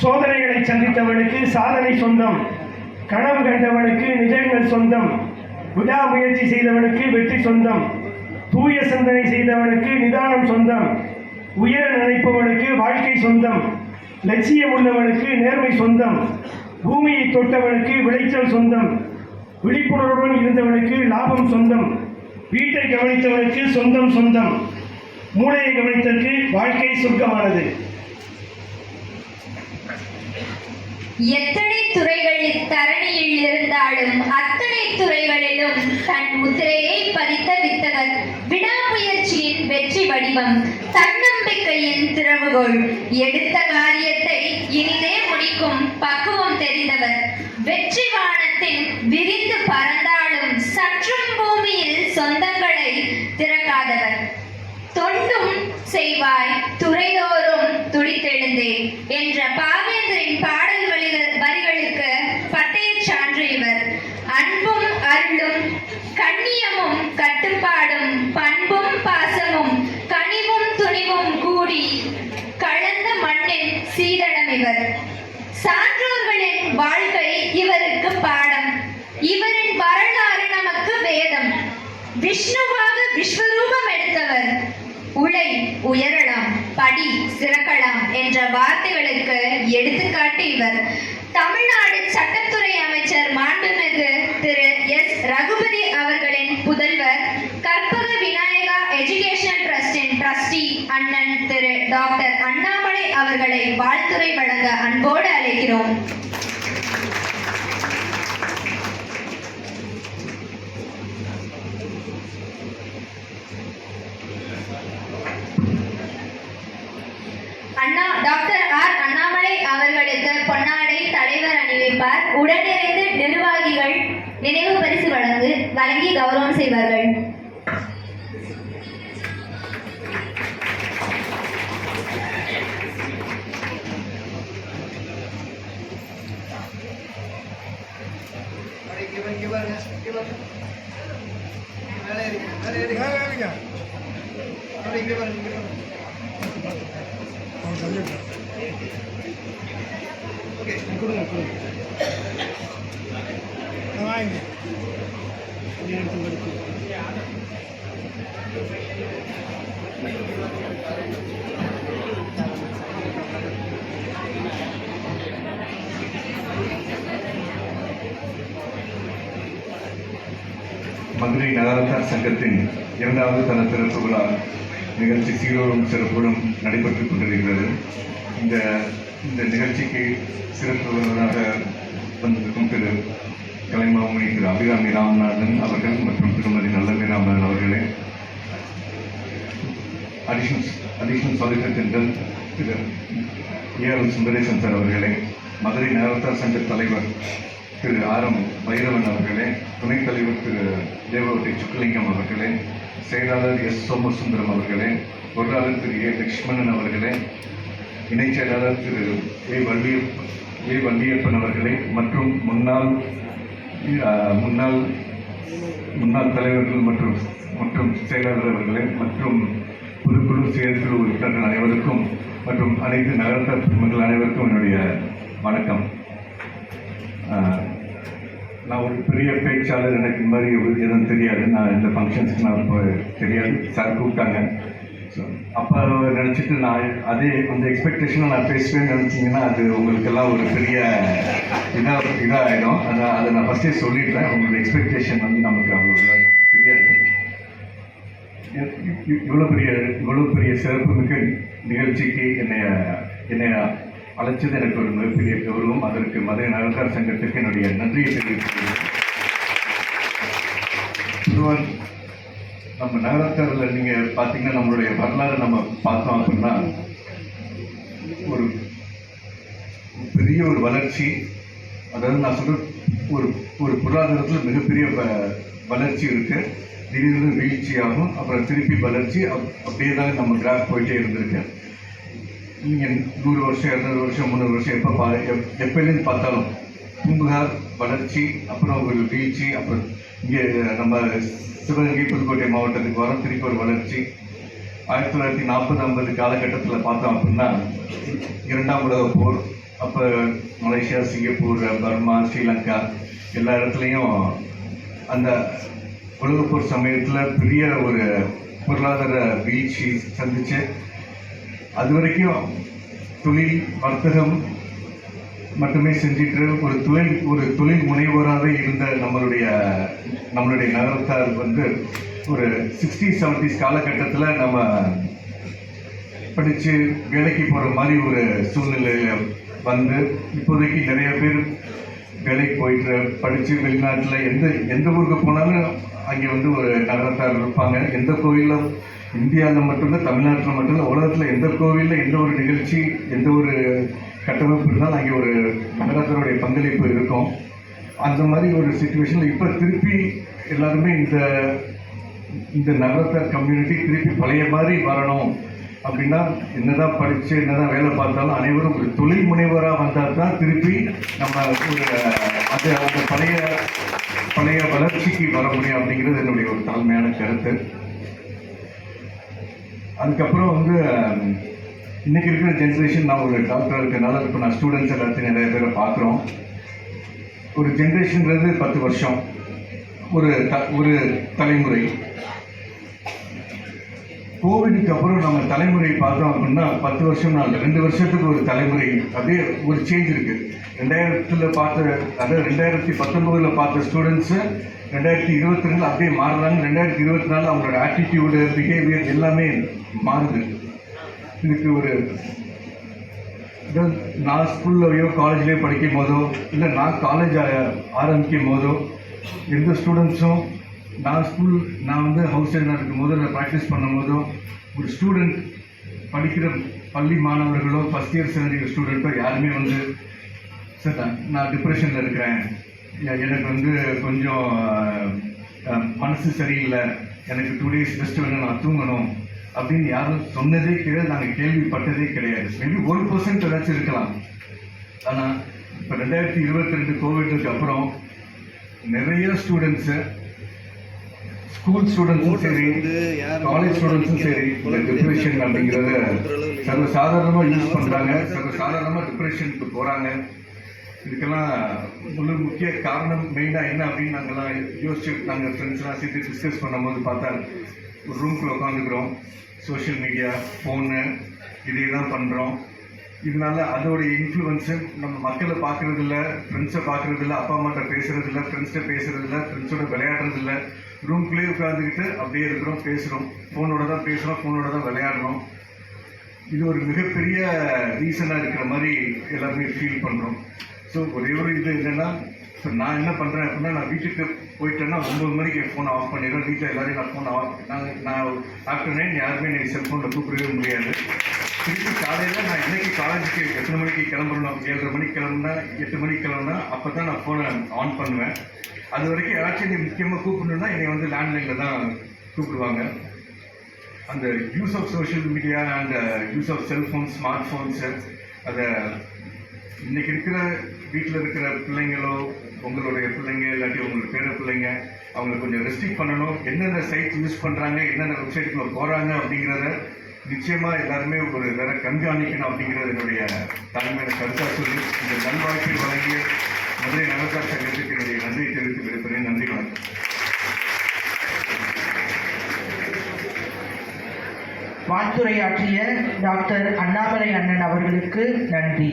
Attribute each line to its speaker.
Speaker 1: சோதனைகளை சந்தித்தவனுக்கு சாதனை சொந்தம். கனவு கண்டவனுக்கு நிஜங்கள் சொந்தம். விடாமுயற்சி செய்தவனுக்கு வெற்றி சொந்தம். தூய சிந்தனை செய்தவனுக்கு நிதானம் சொந்தம். உயர நினைப்பவனுக்கு வாழ்க்கை சொந்தம். லட்சியம் உள்ளவனுக்கு நேர்மை சொந்தம். பூமியை தொட்டவனுக்கு விளைச்சல் சொந்தம். விழிப்புணர்வுடன் இருந்தவனுக்கு லாபம் சொந்தம். வீட்டை கவனித்தவனுக்கு சொந்தம் சொந்தம். மூளையை கவனித்தற்கு வாழ்க்கை சொர்க்கமானது.
Speaker 2: எத்தனை துறைகளில் தரணியில் இருந்தாலும் அத்தனை துறைகளிலும் தன் முத்திரையை பதித்த வித்தகர் விடாமுயற்சியின் வெற்றி வடிவம் தன்னம்பிக்கையின் திறவுகோள். எடுத்த காரியத்தை இனிதே முடிக்கும் பக்குவம் தெரிந்தவர். வெற்றி வானத்தில் விரிந்து பறந்தாலும் சற்றும் பூமியில் சொந்தங்களை திறக்காதவர். தொண்டும் செய்வாய் துறைதோறும் துடித்தெழுந்தே என்ற வேண்டும் கண்ணியமும் கட்டுப்பாடும் பண்பும் பாசமும் கனிவும் துணிவும் கூடி கலந்த மண்ணில் சீதனம் இவர். சான்றோர்களின் வாழ்க்கை இவருக்கு பாடம். இவரின் வரலாறு நமக்கு வேதம். விஷ்ணுவாக விஸ்வரூபம் எடுத்தவர். உலை உயரலாம் படி சிறக்கலாம் என்ற வார்த்தைகளுக்கு எடுத்துக்காட்டு இவர். தமிழ்நாடு சட்டத்துறை அமைச்சர் மாண்புமிகு ரகுபதி அவர்களின் புதல்வர் கற்பக விநாயகா எஜுகேஷன் டிரஸ்டின் டிரஸ்டி அண்ணன் திரு டாக்டர் அண்ணாமலை அவர்களை வாழ்த்துரை வழங்க அன்போடு அழைக்கிறோம். அண்ணா டாக்டர் ஆர் அண்ணாமலை அவர்களுக்கு பொன்னாடை தலைவர் அறிவிப்பார் உடனிருந்து நிர்வாகிகள் நினைவு பரிசு வழங்கு வழங்கி கௌரவம் செய்வார்கள் Thank you.
Speaker 3: கொடுங்க கொடுங்க வாங்க எடுத்து கொடுத்து மதுரை நகரத்தார் சங்கத்தின் இரண்டாவது தன திறப்பு விழா நிகழ்ச்சி சீரோடும் சிறப்புடன் நடைபெற்றுக் கொண்டிருக்கிறது. இந்த இந்த நிகழ்ச்சிக்கு சிறப்பு விருந்தினராக வந்திருக்கும் திரு கலைமாமணி திரு அபிராமி ராமநாதன் அவர்கள் மற்றும் திருமதி நல்லமி ராமநாதன் அவர்களே. அடிஷனல் அடிஷனல் சாலிசிட்டர் ஜெனரல் திரு ஏஆர் சுந்தரேசன் சார் அவர்களே மதுரை நகரத்தார் சங்க தலைவர் திரு ஆர் எம் பைரவன் அவர்களே துணைத் தலைவர் திரு தேவவதி சுக்கலிங்கம் அவர்களே செயலாளர் எஸ் சோமசுந்தரம் அவர்களே பொருளாளர் திரு ஏ லக்ஷ்மணன் அவர்களே இணைச் செயலாளர் திரு ஏ வள்ளிய ஏ வள்ளியப்பன் அவர்களை மற்றும் முன்னாள் முன்னாள் முன்னாள் தலைவர்கள் மற்றும் மற்றும் செயலாளர் அவர்களை மற்றும் புதுக்குழு செயற்குழு உறுப்பினர்கள் அனைவருக்கும் மற்றும் அனைத்து நகரத்தார் பெருமக்கள் அனைவருக்கும் என்னுடைய வணக்கம். நான் ஒரு பெரிய பேச்சாளர் எனக்கு இந்த மாதிரி எதுவும் தெரியாது. நான் இந்த ஃபங்க்ஷன்ஸ்க்கு நான் இப்போ தெரியாது. சார் கூப்பிட்டாங்க. அப்போ நினச்சிட்டு நான் அதே அந்த எக்ஸ்பெக்டேஷனை நான் பேசுவேன்னு நினச்சிங்கன்னா அது உங்களுக்கெல்லாம் ஒரு பெரிய இதாக இதாகிடும் அதை அதை நான் ஃபஸ்ட்டே சொல்லிடுறேன். உங்களோட எக்ஸ்பெக்டேஷன் வந்து நமக்கு அவ்வளோ தெரியாது இவ்வளோ பெரிய இவ்வளோ பெரிய சிறப்பு மிக்க நிகழ்ச்சிக்கு என்னைய என்னை அழைச்சது எனக்கு ஒரு மிகப்பெரிய கௌரவம். அதற்கு மதுரை நகரத்தார் சங்கத்துக்கு என்னுடைய நன்றியை தெரிவித்துக்கிறேன் நம்ம நகரத்தரில் நீங்கள் பார்த்தீங்கன்னா நம்மளுடைய வரலாறு நம்ம பார்த்தோம் அப்படின்னா ஒரு பெரிய ஒரு வளர்ச்சி அதாவது நான் சொல்ற ஒரு ஒரு பொருளாதாரத்தில் மிகப்பெரிய வ- வளர்ச்சி இருக்கு. திடீர்னு வீழ்ச்சி ஆகும். அப்புறம் திருப்பி வளர்ச்சி அப்- அப்படியே தான் நம்ம கிராஃப் போயிட்டே இருந்திருக்கு. நீங்கள் நூறு வருஷம் இரநூறு வருஷம் முந்நூறு வருஷம் எப்போ பா எப் எப்போலேருந்து பார்த்தாலும் பூம்புகார் வளர்ச்சி அப்புறம் ஒரு வீழ்ச்சி அப்புறம் இங்கே நம்ம சிவகங்கை புதுக்கோட்டை மாவட்டத்துக்கு வரோம் திருப்பி ஒரு வளர்ச்சி. ஆயிரத்தி தொள்ளாயிரத்தி நாற்பது ஐம்பது காலகட்டத்தில் பார்த்தோம் அப்படின்னா இரண்டாம் உலக போர் அப்போ மலேசியா சிங்கப்பூர் பர்மா ஸ்ரீலங்கா எல்லா இடத்துலையும் அந்த உலகப்போர் சமயத்தில் பெரிய ஒரு பொருளாதார வீழ்ச்சி சந்திச்சு அது வரைக்கும் தொழில் வர்த்தகம் மட்டுமே செஞ்சுட்டு ஒரு தொழில் ஒரு தொழில் முனைவோராக இருந்த நம்மளுடைய நம்மளுடைய நகரத்தார் வந்து ஒரு சிக்ஸ்டி செவன்டிஸ் காலகட்டத்தில் நம்ம படித்து வேலைக்கு போகிற மாதிரி ஒரு சூழ்நிலையில் வந்து இப்போதைக்கு நிறைய பேர் வேலைக்கு போயிட்டு படித்து வெளிநாட்டில் எந்த எந்த ஊருக்கு போனாலும் அங்கே வந்து ஒரு நகரத்தார் இருப்பாங்க. எந்த கோவிலில் இந்தியாவில் மட்டும்தான் தமிழ்நாட்டில் மட்டும் இல்லை உலகத்தில் எந்த கோவிலில் எந்த ஒரு நிகழ்ச்சி எந்த ஒரு கட்டமைப்பு இருந்தால் அங்கே ஒரு நகரத்தாருடைய பங்களிப்பு இருக்கும். அந்த மாதிரி ஒரு சுச்சுவேஷனில் இப்போ திருப்பி எல்லாருமே இந்த இந்த நகரத்தார் கம்யூனிட்டி திருப்பி பழைய மாதிரி வரணும். அப்படின்னா என்னதான் படித்து என்னதான் வேலை பார்த்தாலும் அனைவரும் ஒரு தொழில் முனைவராக வந்தால் தான் திருப்பி நம்ம ஒரு அது அந்த பழைய பழைய வளர்ச்சிக்கு வர முடியும் அப்படிங்கிறது என்னுடைய ஒரு தாழ்மையான கருத்து. அதுக்கப்புறம் வந்து இன்றைக்கி இன்னைக்கு இருக்கிற ஜென்ரேஷன் நான் ஒரு டாக்டர் இருக்கிறனால இப்போ நான் ஸ்டூடெண்ட்ஸ் எல்லாத்தையும் நிறைய பேரை பார்க்குறோம். ஒரு ஜென்ரேஷன்றது பத்து வருஷம். ஒரு த ஒரு தலைமுறை. கோவிடுக்கு அப்புறம் நம்ம தலைமுறை பார்த்தோம் அப்படின்னா பத்து வருஷம் நாள் ரெண்டு வருஷத்துக்கு ஒரு தலைமுறை. அப்படியே ஒரு சேஞ்ச் இருக்கு. ரெண்டாயிரத்தில் பார்த்த அதாவது ரெண்டாயிரத்தி பத்தொன்பதில் பார்த்த ஸ்டூடெண்ட்ஸு ரெண்டாயிரத்தி இருபத்தி ரெண்டு அப்படியே மாறுறாங்க. ரெண்டாயிரத்தி இருபத்தி நாலு அவங்களோட ஆட்டிடியூடு பிஹேவியர் எல்லாமே மாறுது. இதுக்கு ஒரு நான் ஸ்கூல்லையோ காலேஜ்லேயோ படிக்கும் போதோ இல்லை நான் காலேஜ் ஆரம்பிக்கும் போதோ எந்த ஸ்டூடெண்ட்ஸும் நான் ஸ்கூல் நான் வந்து ஹவுஸ் சைடாக இருக்கும் போதோ நான் ப்ராக்டிஸ் பண்ணும் போதோ ஒரு ஸ்டூடெண்ட் படிக்கிற பள்ளி மாணவர்களோ ஃபஸ்ட் இயர் செகண்ட் இயர் ஸ்டூடெண்ட்டோ யாருமே வந்து சார் நான் டிப்ரெஷனில் இருக்கிறேன். எனக்கு வந்து கொஞ்சம் மனசு சரியில்லை. எனக்கு டூ டேஸ் ரெஸ்ட் வேணும் நான் தூங்கணும். அப்படின்னு யாரும் சொன்னதே கிடையாது நாங்கள் கேள்விப்பட்டதே கிடையாது. மேபி ஒரு பர்சன்ட் ஏதாச்சும் இருக்கலாம். ஆனால் இப்போ ரெண்டாயிரத்தி இருபத்தி ரெண்டு கோவிடுக்கு அப்புறம் நிறைய ஸ்டூடெண்ட்ஸு ஸ்கூல் ஸ்டூடெண்ட்ஸும் சரி காலேஜ் ஸ்டூடெண்ட்ஸும் சரி இந்த டிப்ரெஷன் அப்படிங்கிறத சர்வ சாதாரணமாக யூஸ் பண்ணுறாங்க சர்வ சாதாரணமாக டிப்ரெஷனுக்கு போகிறாங்க இதுக்கெல்லாம் ஒரு முக்கிய காரணம் மெயினாக என்ன அப்படின்னு நாங்கள்லாம் யோசிச்சு நாங்கள் ஃப்ரெண்ட்ஸ்லாம் சேர்த்து டிஸ்கஸ் பண்ணும்போது பார்த்தா ஒரு ரூம்குள்ளே உட்காந்துக்கிறோம் சோஷியல் மீடியா ஃபோனு இதே தான் பண்ணுறோம் இதனால அதோடைய இன்ஃப்ளூயன்ஸு நம்ம மக்களை பார்க்குறது இல்லை ஃப்ரெண்ட்ஸை பார்க்கறது இல்லை அப்பா அம்மாட்ட பேசுகிறதில்ல ஃப்ரெண்ட்ஸ்கிட்ட பேசுறது ஃப்ரெண்ட்ஸோட விளையாடுறது இல்ல ரூம்குள்ளேயே உட்காந்துக்கிட்டு அப்படியே இருக்கிறோம் பேசுகிறோம் ஃபோனோட தான் பேசுகிறோம் ஃபோனோட தான் விளையாடுறோம். இது ஒரு மிகப்பெரிய ரீசனாக இருக்கிற மாதிரி எல்லாருமே ஃபீல் பண்ணுறோம் ஸோ ஒரே ஒரு இது என்னென்னா நான் என்ன பண்ணுறேன் அப்படின்னா நான் வீட்டுக்கு போயிட்டேன்னா ஒம்பது மணிக்கு என் ஃபோனை ஆஃப் பண்ணிடுறேன் வீட்டில் எல்லாரையும் நான் ஃபோனை ஆஃப் நான் நான் ஆஃப்டர் நைன் யாருமே எனக்கு செல்ஃபோனில் கூப்பிடவே முடியாது. திருப்பி காலையில் நான் என்னைக்கு காலேஜுக்கு எத்தனை மணிக்கு கிளம்புறணும் ஏழரை மணிக்கு கிளம்புனா எட்டு மணிக்கு கிளம்புனா அப்போ தான் நான் ஃபோனை ஆன் பண்ணுவேன். அது வரைக்கும் யாராச்சும் நீ முக்கியமாக கூப்பிடணுன்னா என்னை வந்து லேண்ட்லைனில் தான் கூப்பிடுவாங்க. அந்த use of social media and use of cellphone smart phones அதை இன்றைக்கி இருக்கிற வீட்டில் இருக்கிற பிள்ளைங்களோ உங்களுடைய பிள்ளைங்க இல்லாட்டி உங்களுக்கு பேர பிள்ளைங்க அவங்களை கொஞ்சம் ரெஸ்ட்ரிக்ட் பண்ணணும். என்னென்ன சைட் யூஸ் பண்ணுறாங்க என்னென்ன வெப்சைட்டுக்குள்ள போகிறாங்க அப்படிங்கிறத நிச்சயமாக எல்லாருமே ஒரு வேற கண்காணிக்கணும் அப்படிங்கிறது என்னுடைய தலைமையான கருத்தாக சொல்லி இந்த நல்வாய்ப்பை வழங்கிய மதுரை நகர்த்தார் சங்கத்துக்கு என்னுடைய நன்றியை தெரிவித்து விடுப்பேன் நன்றி வணக்கம்.
Speaker 4: வாழ்த்துரையாற்றிய டாக்டர் அண்ணாமலை அண்ணன் அவர்களுக்கு நன்றி.